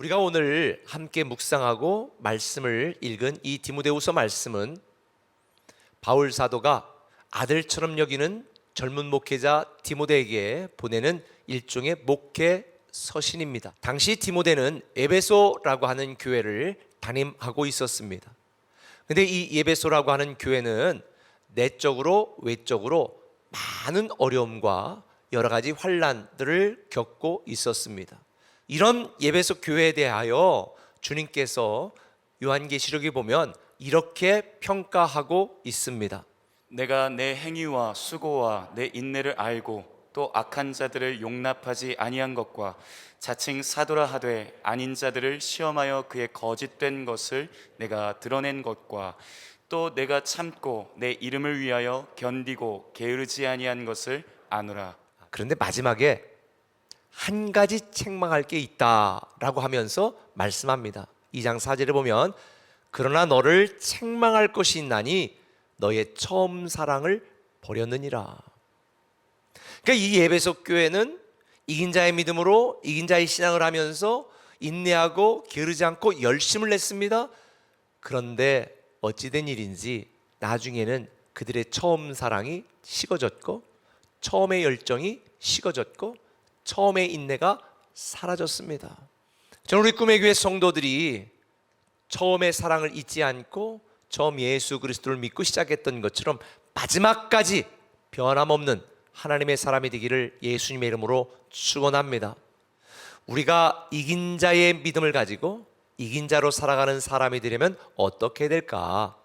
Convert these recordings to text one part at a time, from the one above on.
우리가 오늘 함께 묵상하고 말씀을 읽은 이 디모데후서 말씀은 바울 사도가 아들처럼 여기는 젊은 목회자 디모데에게 보내는 일종의 목회 서신입니다. 당시 디모데는 에베소라고 하는 교회를 담임하고 있었습니다. 근데 이 에베소라고 하는 교회는 내적으로 외적으로 많은 어려움과 여러 가지 환란들을 겪고 있었습니다. 이런 예배소 교회에 대하여 주님께서 요한계시록에 보면 이렇게 평가하고 있습니다. 내가 내 행위와 수고와 내 인내를 알고 또 악한 자들을 용납하지 아니한 것과 자칭 사도라 하되 아닌 자들을 시험하여 그의 거짓된 것을 내가 드러낸 것과 또 내가 참고 내 이름을 위하여 견디고 게으르지 아니한 것을 아노라 그런데 마지막에 한 가지 책망할 게 있다라고 하면서 말씀합니다. 2장 4절에 보면 그러나 너를 책망할 것이 있나니 너의 처음 사랑을 버렸느니라. 그러니까 이 예배석 교회는 이긴 자의 믿음으로 이긴 자의 신앙을 하면서 인내하고 게으르지 않고 열심을 냈습니다. 그런데 어찌된 일인지 나중에는 그들의 처음 사랑이 식어졌고 처음의 열정이 식어졌고 처음의 인내가 사라졌습니다. 저는 우리 꿈의 교회 성도들이 처음의 사랑을 잊지 않고 처음 예수 그리스도를 믿고 시작했던 것처럼 마지막까지 변함없는 하나님의 사람이 되기를 예수님의 이름으로 축원합니다. 우리가 이긴 자의 믿음을 가지고 이긴 자로 살아가는 사람이 되려면 어떻게 될까?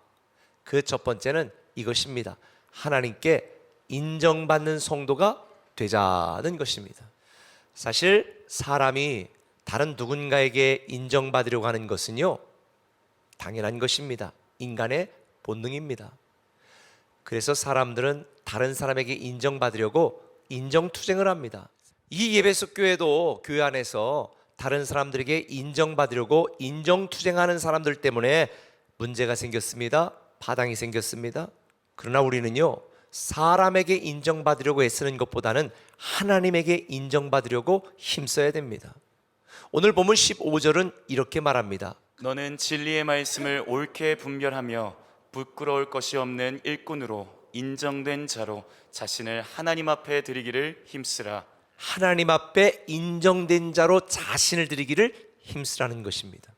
그 첫 번째는 이것입니다. 하나님께 인정받는 성도가 되자는 것입니다. 사실 사람이 다른 누군가에게 인정받으려고 하는 것은요, 당연한 것입니다. 인간의 본능입니다. 그래서 사람들은 다른 사람에게 인정받으려고 인정투쟁을 합니다. 이 예배석 교회도 교회 안에서 다른 사람들에게 인정받으려고 인정투쟁하는 사람들 때문에 문제가 생겼습니다. 파당이 생겼습니다. 그러나 우리는요, 사람에게 인정받으려고 애쓰는 것보다는 하나님에게 인정받으려고 힘써야 됩니다. 오늘 보면 15절은 이렇게 말합니다. 너는 진리의 말씀을 옳게 분별하며 부끄러울 것이 없는 일꾼으로 인정된 자로 자신을 하나님 앞에 드리기를 힘쓰라 하나님 앞에 인정된 자로 자신을 드리기를 힘쓰라는 것입니다.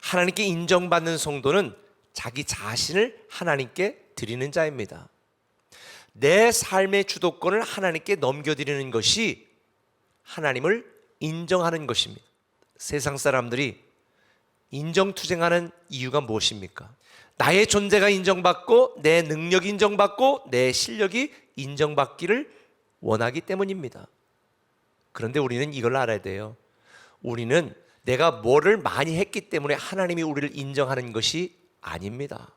하나님께 인정받는 성도는 자기 자신을 하나님께 드리는 자입니다. 내 삶의 주도권을 하나님께 넘겨드리는 것이 하나님을 인정하는 것입니다. 세상 사람들이 인정투쟁하는 이유가 무엇입니까? 나의 존재가 인정받고 내 능력이 인정받고 내 실력이 인정받기를 원하기 때문입니다. 그런데 우리는 이걸 알아야 돼요. 우리는 내가 뭐를 많이 했기 때문에 하나님이 우리를 인정하는 것이 아닙니다.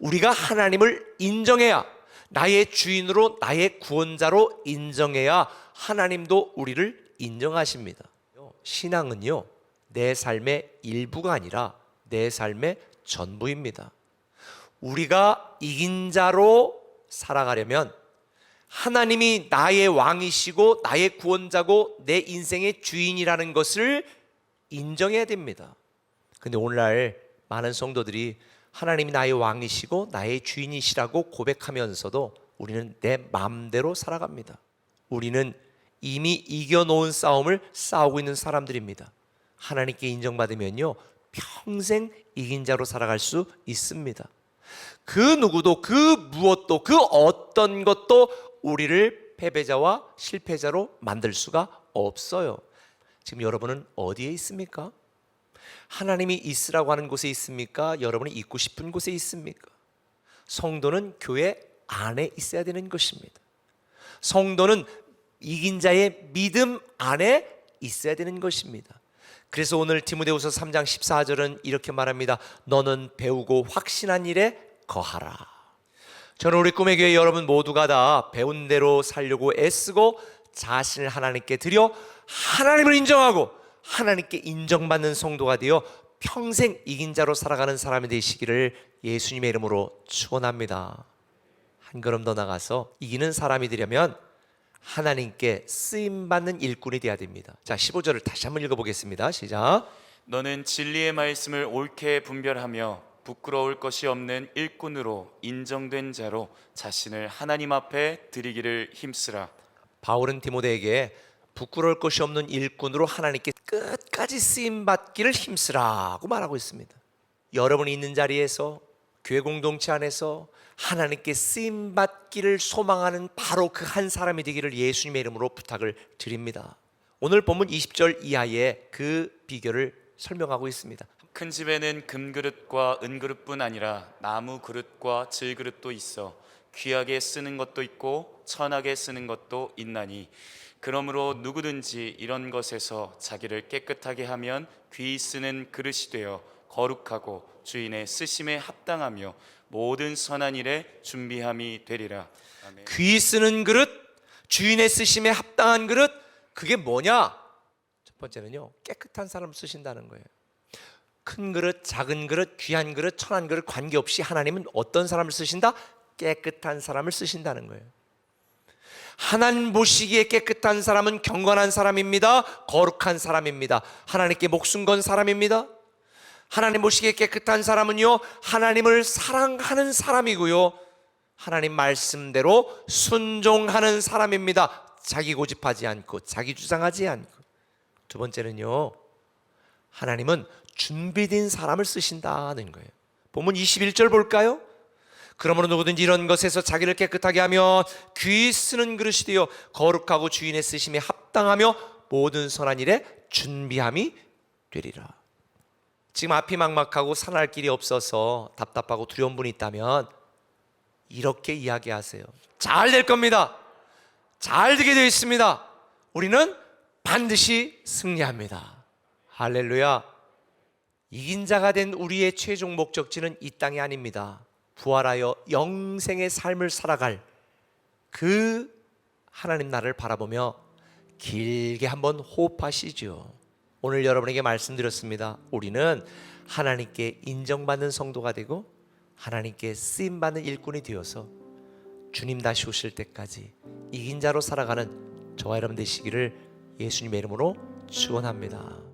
우리가 하나님을 인정해야 나의 주인으로 나의 구원자로 인정해야 하나님도 우리를 인정하십니다. 신앙은요, 내 삶의 일부가 아니라 내 삶의 전부입니다. 우리가 이긴 자로 살아가려면 하나님이 나의 왕이시고 나의 구원자고 내 인생의 주인이라는 것을 인정해야 됩니다. 근데 오늘날 많은 성도들이 하나님이 나의 왕이시고 나의 주인이시라고 고백하면서도 우리는 내 마음대로 살아갑니다. 우리는 이미 이겨놓은 싸움을 싸우고 있는 사람들입니다. 하나님께 인정받으면요, 평생 이긴 자로 살아갈 수 있습니다. 그 누구도 그 무엇도 그 어떤 것도 우리를 패배자와 실패자로 만들 수가 없어요. 지금 여러분은 어디에 있습니까? 하나님이 있으라고 하는 곳에 있습니까? 여러분이 있고 싶은 곳에 있습니까? 성도는 교회 안에 있어야 되는 것입니다. 성도는 이긴 자의 믿음 안에 있어야 되는 것입니다. 그래서 오늘 디모데후서 3장 14절은 이렇게 말합니다. 너는 배우고 확신한 일에 거하라. 저는 우리 꿈의 교회 여러분 모두가 다 배운 대로 살려고 애쓰고 자신을 하나님께 드려 하나님을 인정하고 하나님께 인정받는 성도가 되어 평생 이긴 자로 살아가는 사람이 되시기를 예수님의 이름으로 축원합니다. 한 걸음 더 나가서 이기는 사람이 되려면 하나님께 쓰임 받는 일꾼이 되어야 됩니다. 자, 15절을 다시 한번 읽어 보겠습니다. 시작. 너는 진리의 말씀을 옳게 분별하며 부끄러울 것이 없는 일꾼으로 인정된 자로 자신을 하나님 앞에 드리기를 힘쓰라. 바울은 디모데에게 부끄러울 것이 없는 일꾼으로 하나님께 끝까지 쓰임 받기를 힘쓰라고 말하고 있습니다. 여러분이 있는 자리에서 교회 공동체 안에서 하나님께 쓰임 받기를 소망하는 바로 그 한 사람이 되기를 예수님의 이름으로 부탁을 드립니다. 오늘 본문 20절 이하에 그 비결을 설명하고 있습니다. 큰 집에는 금그릇과 은그릇뿐 아니라 나무 그릇과 질그릇도 있어 귀하게 쓰는 것도 있고 천하게 쓰는 것도 있나니 그러므로 누구든지 이런 것에서 자기를 깨끗하게 하면 귀 쓰는 그릇이 되어 거룩하고 주인의 쓰심에 합당하며 모든 선한 일에 준비함이 되리라. 귀 쓰는 그릇, 주인의 쓰심에 합당한 그릇, 그게 뭐냐? 첫 번째는요, 깨끗한 사람 쓰신다는 거예요. 큰 그릇, 작은 그릇, 귀한 그릇, 천한 그릇 관계없이 하나님은 어떤 사람을 쓰신다? 깨끗한 사람을 쓰신다는 거예요. 하나님 보시기에 깨끗한 사람은 경건한 사람입니다. 거룩한 사람입니다. 하나님께 목숨 건 사람입니다. 하나님 보시기에 깨끗한 사람은요, 하나님을 사랑하는 사람이고요. 하나님 말씀대로 순종하는 사람입니다. 자기 고집하지 않고, 자기 주장하지 않고. 두 번째는요, 하나님은 준비된 사람을 쓰신다는 거예요. 본문 21절 볼까요? 그러므로 누구든지 이런 것에서 자기를 깨끗하게 하며 귀 쓰는 그릇이 되어 거룩하고 주인의 쓰심에 합당하며 모든 선한 일에 준비함이 되리라. 지금 앞이 막막하고 산할 길이 없어서 답답하고 두려운 분이 있다면 이렇게 이야기하세요. 잘 될 겁니다. 잘 되게 되어 있습니다. 우리는 반드시 승리합니다. 할렐루야. 이긴 자가 된 우리의 최종 목적지는 이 땅이 아닙니다. 부활하여 영생의 삶을 살아갈 그 하나님 나라를 바라보며 길게 한번 호흡하시죠. 오늘 여러분에게 말씀드렸습니다. 우리는 하나님께 인정받는 성도가 되고 하나님께 쓰임 받는 일꾼이 되어서 주님 다시 오실 때까지 이긴 자로 살아가는 저와 여러분 되시기를 예수님의 이름으로 축원합니다.